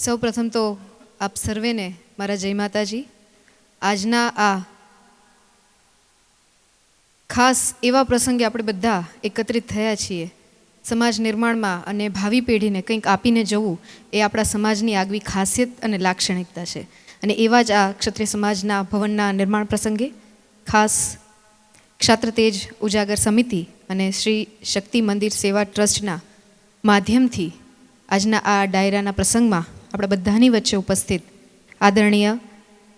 સૌ પ્રથમ તો આપ સર્વેને મારા જય માતાજી. આજના આ ખાસ એવા પ્રસંગે આપણે બધા એકત્રિત થયા છીએ. સમાજ નિર્માણમાં અને ભાવિ પેઢીને કંઈક આપીને જવું એ આપણા સમાજની આગવી ખાસિયત અને લાક્ષણિકતા છે. અને એવા જ આ ક્ષત્રિય સમાજના ભવનના નિર્માણ પ્રસંગે ખાસ ક્ષાત્ર તેજ ઉજાગર સમિતિ અને શ્રી શક્તિ મંદિર સેવા ટ્રસ્ટના માધ્યમથી આજના આ ડાયરાના પ્રસંગમાં આપણા બધાની વચ્ચે ઉપસ્થિત આદરણીય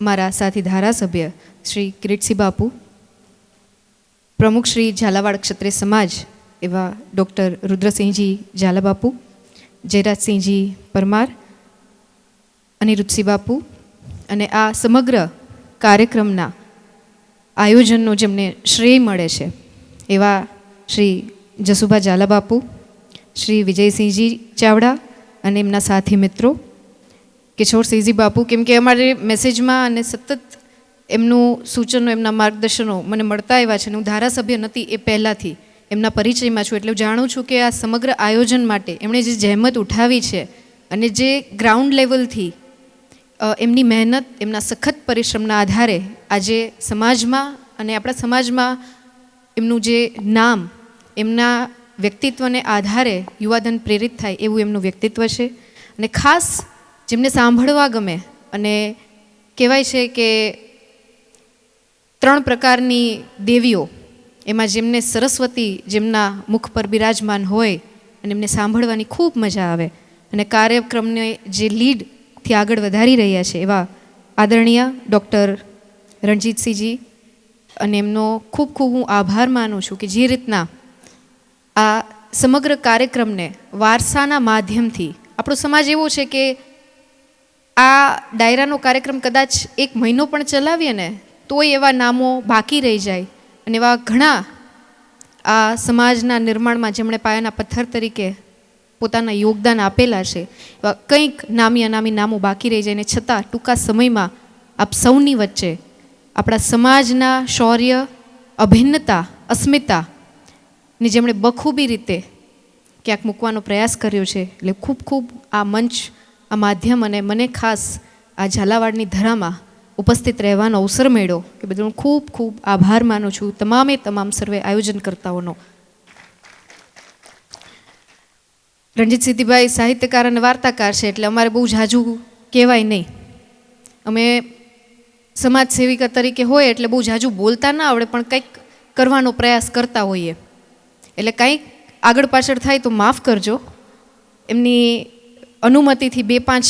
મારા સાથી ધારાસભ્ય શ્રી કિરીટસિંહ બાપુ, પ્રમુખ શ્રી ઝાલાવાડ ક્ષત્રિય સમાજ એવા ડૉક્ટર રુદ્રસિંહજી ઝાલા બાપુ જયરાજસિંહજી પરમાર અનિરુદ્ધસિંહ બાપુ અને આ સમગ્ર કાર્યક્રમના આયોજનનો જેમને શ્રેય મળે છે એવા શ્રી જસુભા ઝાલા બાપુ શ્રી વિજયસિંહજી ચાવડા અને એમના સાથી મિત્રો કિશોરસિંહજી બાપુ, કેમ કે અમારે મેસેજમાં અને સતત એમનું સૂચનો, એમના માર્ગદર્શનો મને મળતા આવ્યા છે અને હું ધારાસભ્ય નથી એ પહેલાંથી. એમના પરિચયમાં છું એટલે હું જાણું છું કે આ સમગ્ર આયોજન માટે એમણે જે જહેમત ઉઠાવી છે અને જે ગ્રાઉન્ડ લેવલથી એમની મહેનત, એમના સખત પરિશ્રમના આધારે આજે સમાજમાં અને આપણા સમાજમાં એમનું જે નામ, એમના વ્યક્તિત્વને આધારે યુવાધન પ્રેરિત થાય એવું એમનું વ્યક્તિત્વ છે. અને ખાસ જેમને સાંભળવા ગમે અને કહેવાય છે કે ત્રણ પ્રકારની દેવીઓ, એમાં જેમને સરસ્વતી જેમના મુખ પર બિરાજમાન હોય અને એમને સાંભળવાની ખૂબ મજા આવે અને કાર્યક્રમને જે લીડથી આગળ વધારી રહ્યા છે એવા આદરણીય ડૉક્ટર રણજીતસિંહજી અને એમનો ખૂબ ખૂબ હું આભાર માનું છું કે જે રીતના આ સમગ્ર કાર્યક્રમને વારસાના માધ્યમથી, આપણો સમાજ એવો છે કે આ ડાયરાનો કાર્યક્રમ કદાચ એક મહિનો પણ ચલાવીએ ને, તોય એવા નામો બાકી રહી જાય. અને એવા ઘણા આ સમાજના નિર્માણમાં જેમણે પાયાના પથ્થર તરીકે પોતાના યોગદાન આપેલા છે, એવા કંઈક નામી અનામી નામો બાકી રહી જાય. ને છતાં ટૂંકા સમયમાં આપ સૌની વચ્ચે આપણા સમાજના શૌર્ય, અભિન્નતા, અસ્મિતા ને જેમણે બખૂબી રીતે ક્યાંક મૂકવાનો પ્રયાસ કર્યો છે, એટલે ખૂબ ખૂબ આ મંચ આ માધ્યમ અને મને ખાસ આ ઝાલાવાડની ધરામાં ઉપસ્થિત રહેવાનો અવસર મળ્યો કે બદલ હું ખૂબ ખૂબ આભાર માનું છું તમામે તમામ સર્વે આયોજનકર્તાઓનો રણજીત સિદ્ધિભાઈ સાહિત્યકાર અને વાર્તાકાર છે એટલે અમારે બહુ ઝાઝું કહેવાય નહીં. અમે સમાજ સેવિકા તરીકે હોય એટલે બહુ ઝાઝું બોલતા ના આવડે પણ કંઈક કરવાનો પ્રયાસ કરતા હોઈએ. એટલે કંઈક આગળ પાછળ થાય તો માફ કરજો. એમની અનુમતિથી બે પાંચ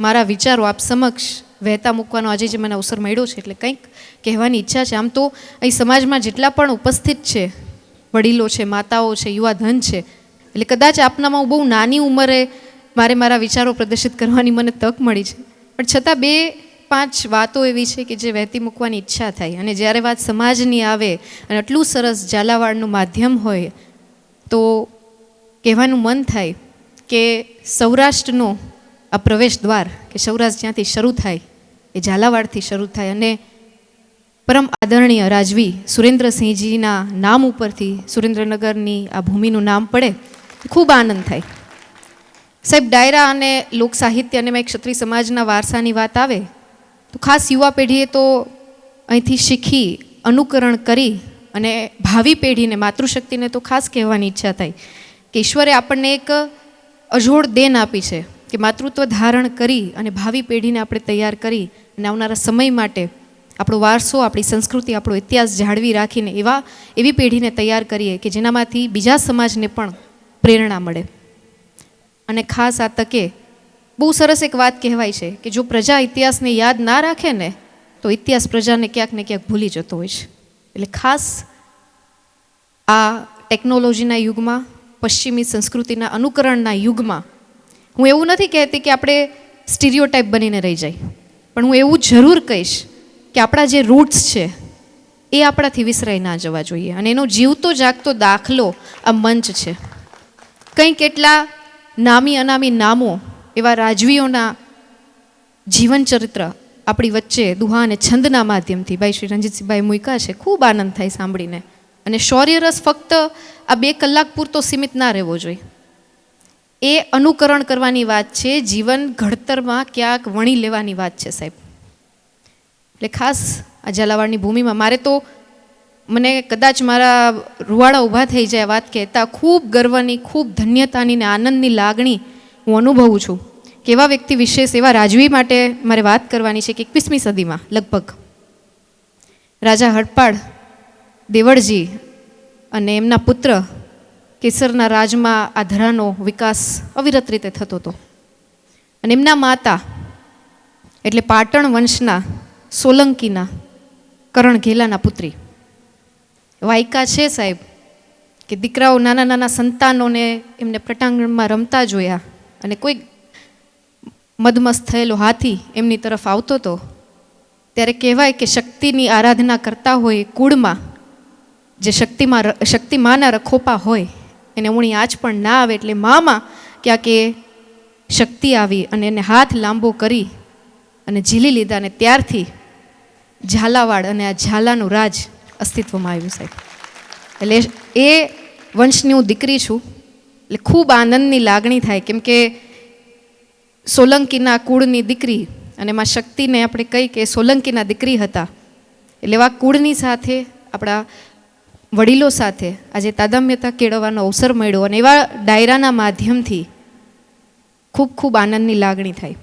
મારા વિચારો આપ સમક્ષ વહેતા મૂકવાનો આજે જે મને અવસર મળ્યો છે એટલે કંઈક કહેવાની ઈચ્છા છે. આમ તો અહીં સમાજમાં જેટલા પણ ઉપસ્થિત છે, વડીલો છે, માતાઓ છે યુવા ધન છે, એટલે કદાચ આપનામાં હું બહુ નાની ઉંમરે મારે મારા વિચારો પ્રદર્શિત કરવાની મને તક મળી છે. પણ છતાં બે પાંચ વાતો એવી છે કે જે વહેતી મૂકવાની ઈચ્છા થાય. અને જ્યારે વાત સમાજની આવે અને આટલું સરસ ઝાલાવાડનું માધ્યમ હોય, તો કહેવાનું મન થાય કે સૌરાષ્ટ્રનો આ પ્રવેશ દ્વાર કે સૌરાષ્ટ્ર જ્યાંથી શરૂ થાય, એ ઝાલાવાડથી શરૂ થાય અને પરમ આદરણીય રાજવી સુરેન્દ્રસિંહજીના નામ ઉપરથી સુરેન્દ્રનગરની આ ભૂમિનું નામ પડે, ખૂબ આનંદ થાય. સાહેબ, ડાયરા અને લોક સાહિત્ય અને મેં ક્ષત્રિય સમાજના વારસાની વાત આવે, તો ખાસ યુવા પેઢીએ તો અહીંથી શીખી, અનુકરણ કરી અને ભાવિ પેઢીને, માતૃશક્તિને તો ખાસ કહેવાની ઈચ્છા થાય કે ઈશ્વરે આપણને એક અજોડ દેન આપી છે કે માતૃત્વ ધારણ કરી અને ભાવિ પેઢીને આપણે તૈયાર કરી અને આવનારા સમય માટે આપણો વારસો, આપણી સંસ્કૃતિ, આપણો ઇતિહાસ જાળવી રાખીને એવા, એવી પેઢીને તૈયાર કરીએ કે જેનામાંથી બીજા સમાજને પણ પ્રેરણા મળે. અને ખાસ આ તકે બહુ સરસ એક વાત કહેવાય છે કે જો પ્રજા ઇતિહાસને યાદ ના રાખે ને, તો ઇતિહાસ પ્રજાને ક્યાંક ને ક્યાંક ભૂલી જતો હોય છે. એટલે ખાસ આ ટેકનોલોજીના યુગમાં પશ્ચિમી સંસ્કૃતિના અનુકરણના યુગમાં. હું એવું નથી કહેતી કે આપણે સ્ટીરિયોટાઈપ બનીને રહી જાય. પણ હું એવું જરૂર કહીશ કે આપણા જે રૂટ્સ છે, એ આપણાથી વિસરાઈ ના જવા જોઈએ. અને એનો જીવતો જાગતો દાખલો આ મંચ છે. કંઈ કેટલા નામી અનામી નામો એવા રાજવીઓના જીવન ચરિત્ર આપણી વચ્ચે દુહા અને છંદના માધ્યમથી. ભાઈ શ્રી રંજીતસિંહભાઈ મૂક્યા છે, ખૂબ આનંદ થાય સાંભળીને. અને શૌર્યરસ ફક્ત આ બે કલાક પૂરતો સીમિત ના રહેવો જોઈએ. એ અનુકરણ કરવાની વાત છે, જીવન ઘડતરમાં ક્યાંક વણી લેવાની વાત છે સાહેબ. એટલે ખાસ આ ઝાલાવાડની ભૂમિમાં મારે તો મને કદાચ મારા રૂવાડા ઊભા થઈ જાય વાત કહેતા ખૂબ ગર્વની, ખૂબ ધન્યતાની ને આનંદની લાગણી હું અનુભવું છું. કેવા વ્યક્તિ વિશેષ, એવા રાજવી માટે મારે વાત કરવાની છે કે એકવીસમી સદીમાં લગભગ. રાજા હડપાડ દેવળજી અને એમના પુત્ર કેસરના રાજમાં આ ધરાનો વિકાસ અવિરત રીતે થતો હતો. અને એમના માતા એટલે પાટણ વંશના સોલંકીના કરણ ઘેલાના પુત્રી. વાયકા છે સાહેબ કે દીકરાઓ નાના નાના સંતાનોને એમને પ્રટાંગણમાં રમતા જોયા અને કોઈ મદમસ્ત થયેલો હાથી એમની તરફ આવતો હતો ત્યારે કહેવાય કે શક્તિની આરાધના કરતા હોય કુળમાં જે શક્તિમાં શક્તિ માના રખોપા હોય, એને ઉણી આંચ પણ ના આવે એટલે મામાં ક્યાંક એ શક્તિ આવી અને એને હાથ લાંબો કરી અને ઝીલી લીધા અને ત્યારથી ઝાલાવાડ અને આ ઝાલાનું રાજ અસ્તિત્વમાં આવ્યું સાહેબ. એટલે એ વંશની હું દીકરી છું, એટલે ખૂબ આનંદની લાગણી થાય કેમ કે સોલંકીના કુળની દીકરી અને એમાં શક્તિને આપણે કહી કે સોલંકીના દીકરી હતા. એટલે એવા કુળની સાથે આપણા વડીલો સાથે આજે તાદમ્યતા કેળવવાનો અવસર મળ્યો અને એવા ડાયરાના માધ્યમથી ખૂબ ખૂબ આનંદની લાગણી થાય.